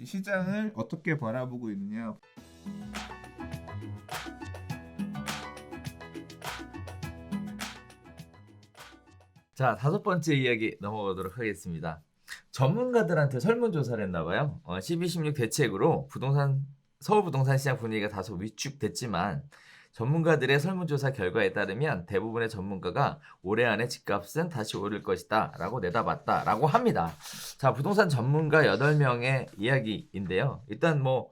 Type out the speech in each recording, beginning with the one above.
문제지 시장을 어떻게 바라보고 있느냐 자 다섯 번째 이야기 넘어가도록 하겠습니다. 전문가들한테 설문조사를 했나봐요. 어, 1216 대책으로 부동산 서울 부동산 시장 분위기가 다소 위축됐지만 전문가들의 설문조사 결과에 따르면 대부분의 전문가가 올해 안에 집값은 다시 오를 것이다 라고 내다봤다 라고 합니다. 자 부동산 전문가 8명의 이야기인데요. 일단 뭐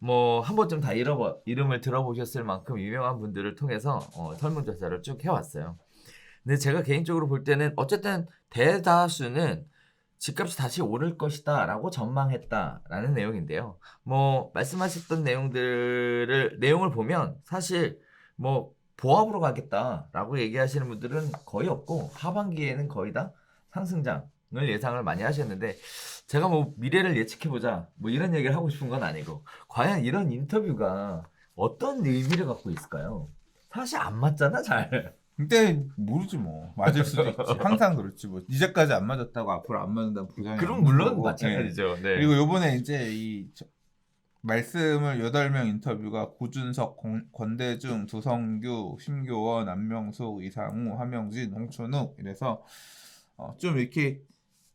뭐 한 번쯤 다 이름, 이름을 들어보셨을 만큼 유명한 분들을 통해서 어, 설문조사를 쭉 해왔어요. 근데 제가 개인적으로 볼 때는 어쨌든 대다수는 집값이 다시 오를 것이다 라고 전망했다라는 내용인데요. 뭐 말씀하셨던 내용들을 내용을 보면 사실 뭐 보합으로 가겠다라고 얘기하시는 분들은 거의 없고 하반기에는 거의 다 상승장을 예상을 많이 하셨는데 제가 뭐 미래를 예측해 보자 뭐 이런 얘기를 하고 싶은 건 아니고 과연 이런 인터뷰가 어떤 의미를 갖고 있을까요? 사실 안 맞잖아 잘. 근데 모르지 뭐 맞을 수도 있지 항상 그렇지 뭐 이제까지 안 맞았다고 앞으로 안 맞는다는 부상이 그럼 물론. 마찬가지죠. 네. 예. 그리고 요번에 이제 이 저- 말씀을 8명 인터뷰가 고준석, 권- 권대중, 두성규, 심교원, 안명숙, 이상우, 하명진, 홍춘욱 이래서 어, 좀 이렇게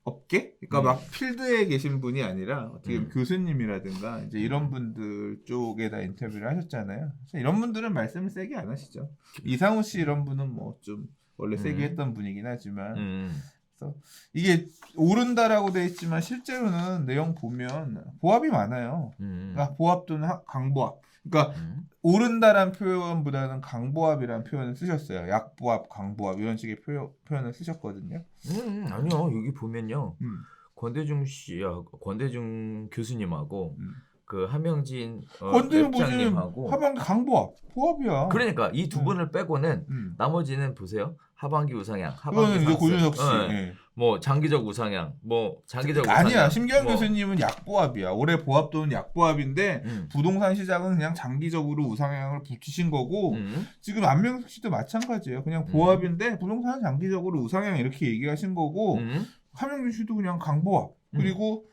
업계? 그러니까 음. 막 필드에 계신 분이 아니라 어떻게 음. 교수님이라든가 이제 이런 분들 쪽에다 인터뷰를 하셨잖아요. 이런 분들은 말씀을 세게 안 하시죠. 이상우 씨 이런 분은 뭐 좀 원래 세게 음. 했던 분이긴 하지만 음. 그래서 이게 오른다라고 돼 있지만 실제로는 내용 보면 보합이 많아요. 음. 그러니까 보합 또는 하- 강보합. 그러니까 음. 오른다란 표현보다는 강보합이라는 표현을 쓰셨어요. 약보합, 강보합 이런 식의 표현, 표현을 쓰셨거든요. 음, 아니요 여기 보면요 음. 권대중 씨하고 권대중 교수님하고 음. 그 한명진 어, 권대중 랩장님하고 하반기 강보합, 보합이야. 그러니까 이두 음. 분을 빼고는 음. 나머지는 보세요 하반기 우상향 하반기 그거는 이제 상승 고준석 씨. 어, 예. 뭐 장기적 우상향 뭐 장기적 아니야. 우상향, 심기현 뭐, 교수님은 약보합이야. 올해 보합 또는 약보합인데 음. 부동산 시장은 그냥 장기적으로 우상향을 붙이신 거고 음. 지금 안명숙 씨도 마찬가지예요. 그냥 음. 보합인데 부동산은 장기적으로 우상향 이렇게 얘기하신 거고 음. 하명준 씨도 그냥 강보합. 음. 그리고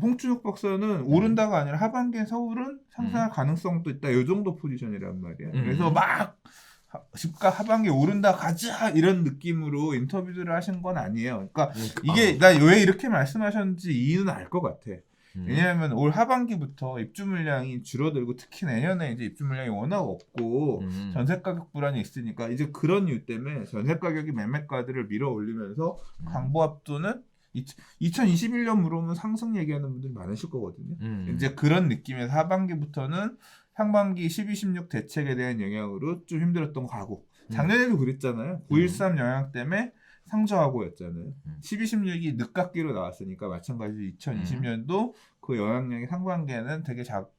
홍춘욱 박사는 오른다가 아니라 하반기에 서울은 상승할 가능성도 있다. 이 정도 포지션이란 말이야. 음. 그래서 막 하- 집값 하반기 오른다 가자 이런 느낌으로 인터뷰들을 하신 건 아니에요. 그러니까 이게 나 왜 이렇게 말씀하셨는지 이유는 알 것 같아. 음. 왜냐하면 올 하반기부터 입주 물량이 줄어들고 특히 내년에 이제 입주 물량이 워낙 없고 음. 전세 가격 불안이 있으니까 이제 그런 이유 때문에 전세 가격이 매매가들을 밀어 올리면서 음. 강보합도는 2021년 물어보면 상승 얘기하는 분들이 많으실 거거든요. 음. 이제 그런 느낌에서 하반기부터는 상반기 12, 16 대책에 대한 영향으로 좀 힘들었던 거 가고 음. 작년에도 그랬잖아요. 9.13 영향 때문에 상저하고였잖아요. 음. 12, 16이 늦깎이로 나왔으니까 마찬가지로 2020년도 그 영향력이 상반기에는 되게 작,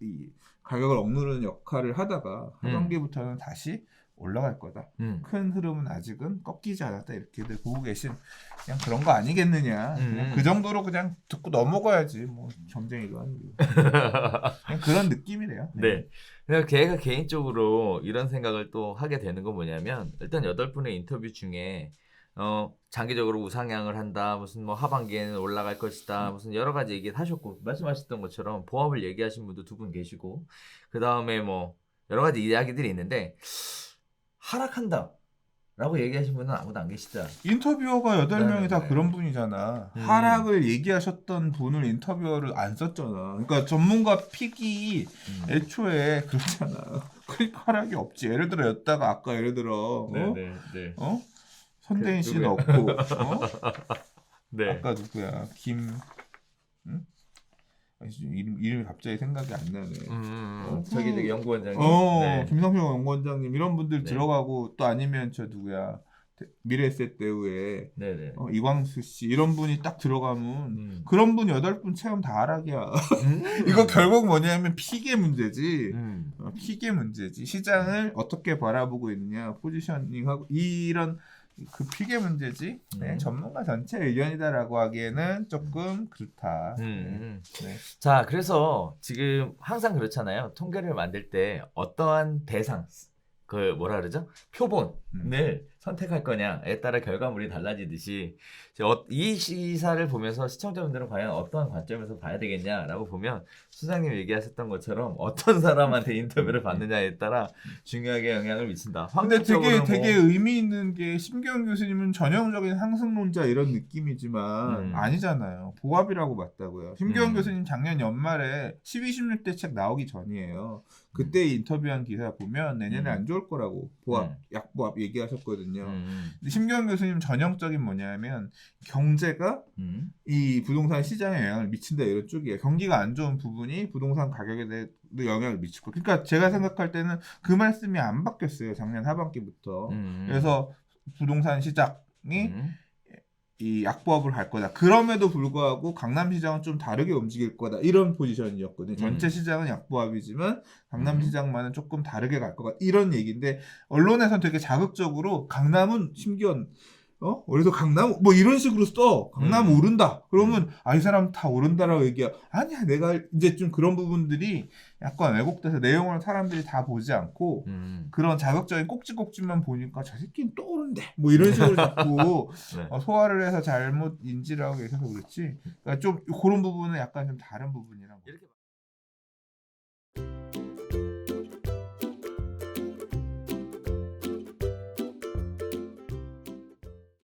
이 가격을 억누르는 역할을 하다가 음. 하반기부터는 다시 올라갈 거다. 음. 큰 흐름은 아직은 꺾이지 않았다 이렇게들 보고 계신 그냥 그런 거 아니겠느냐. 그냥 음. 그 정도로 그냥 듣고 넘어가야지 뭐 점쟁이도 아니고 그냥 그런 느낌이래요. 네. 그러니까 걔가 개인적으로 이런 생각을 또 하게 되는 건 뭐냐면 일단 여덟 분의 인터뷰 중에 어 장기적으로 우상향을 한다 무슨 뭐 하반기에는 올라갈 것이다 무슨 여러 가지 얘기를 하셨고 말씀하셨던 것처럼 보합을 얘기하신 분도 두 분 계시고 그 다음에 뭐 여러 가지 이야기들이 있는데 하락한다 라고 얘기하신 분은 아무도 안 계시다 인터뷰어가 여덟 네, 명이 다 네. 그런 분이잖아. 음. 하락을 얘기하셨던 분을 인터뷰어를 안 썼잖아. 그러니까 전문가 픽이 음. 애초에 그렇잖아. 그러니까 하락이 없지. 예를 들어 였다가 아까 예를 들어 어? 네네 네. 어? 선대인 그 씨는? 없고 어? 네. 아까 누구야? 김 응? 이름, 이름이 갑자기 생각이 안 나네. 음, 음, 음. 어, 저기 그- 저기 연구원장님 어, 네. 김성표 연구원장님 이런 분들 네. 들어가고 또 아니면 저 누구야? 미래에셋 배우의 네네 어, 이광수 씨 이런 분이 딱 들어가면 음. 그런 분 여덟 분 체험 다 하락이야. 음. 이거 결국 뭐냐면 픽의 문제지. 음. 어, 픽의 문제지. 시장을 어떻게 바라보고 있느냐, 포지셔닝하고 이런 그 픽의 문제지. 네, 음. 전문가 전체 의견이다라고 하기에는 조금 그렇다. 음. 네. 자, 그래서 지금 항상 그렇잖아요. 통계를 만들 때 어떠한 대상, 그 뭐라 그러죠? 표본 선택할 거냐에 따라 결과물이 달라지듯이 어- 이 시사를 보면서 시청자분들은 과연 어떤 관점에서 봐야 되겠냐라고 보면 수장님 얘기하셨던 것처럼 어떤 사람한테 인터뷰를 받느냐에 따라 중요하게 영향을 미친다. 근데 되게 확률적으로는 되게 뭐- 의미 있는 게 심경 교수님은 전형적인 상승론자 이런 느낌이지만 음. 아니잖아요. 보합이라고 맞다고요. 심경 음. 교수님 작년 연말에 12, 16대 책 나오기 전이에요. 그때 인터뷰한 기사 보면 내년에 음. 안 좋을 거라고 보합, 음. 약보합 얘기하셨거든요. 음, 근데 심경 교수님 전형적인 뭐냐면 경제가 음, 이 부동산 시장에 영향을 미친다 이런 쪽이에요. 경기가 안 좋은 부분이 부동산 가격에 대해 영향을 미치고. 그러니까 제가 생각할 때는 그 말씀이 안 바뀌었어요. 작년 하반기부터. 음. 그래서 부동산 시장이 음, 이 약보합을 갈 거다. 그럼에도 불구하고 강남 시장은 좀 다르게 움직일 거다. 이런 포지션이었거든요. 전체 음. 시장은 약보합이지만 강남 음. 시장만은 조금 다르게 갈 거다. 이런 얘기인데 언론에서는 되게 자극적으로 강남은 심기현 어? 그래서 강남 뭐 이런 식으로 써. 강남 음. 오른다. 그러면 아이 사람 다 오른다라고 얘기야. 아니야. 내가 이제 좀 그런 부분들이 약간 왜곡돼서 내용을 사람들이 다 보지 않고 음. 그런 자극적인 꼭지꼭지만 보니까 저 새끼는 또 오른데 뭐 이런 식으로 자꾸 네. 어, 소화를 해서 잘못 인지를 하고 계셔서 그렇지 그러니까 좀 그런 부분은 약간 좀 다른 부분이라고 이렇게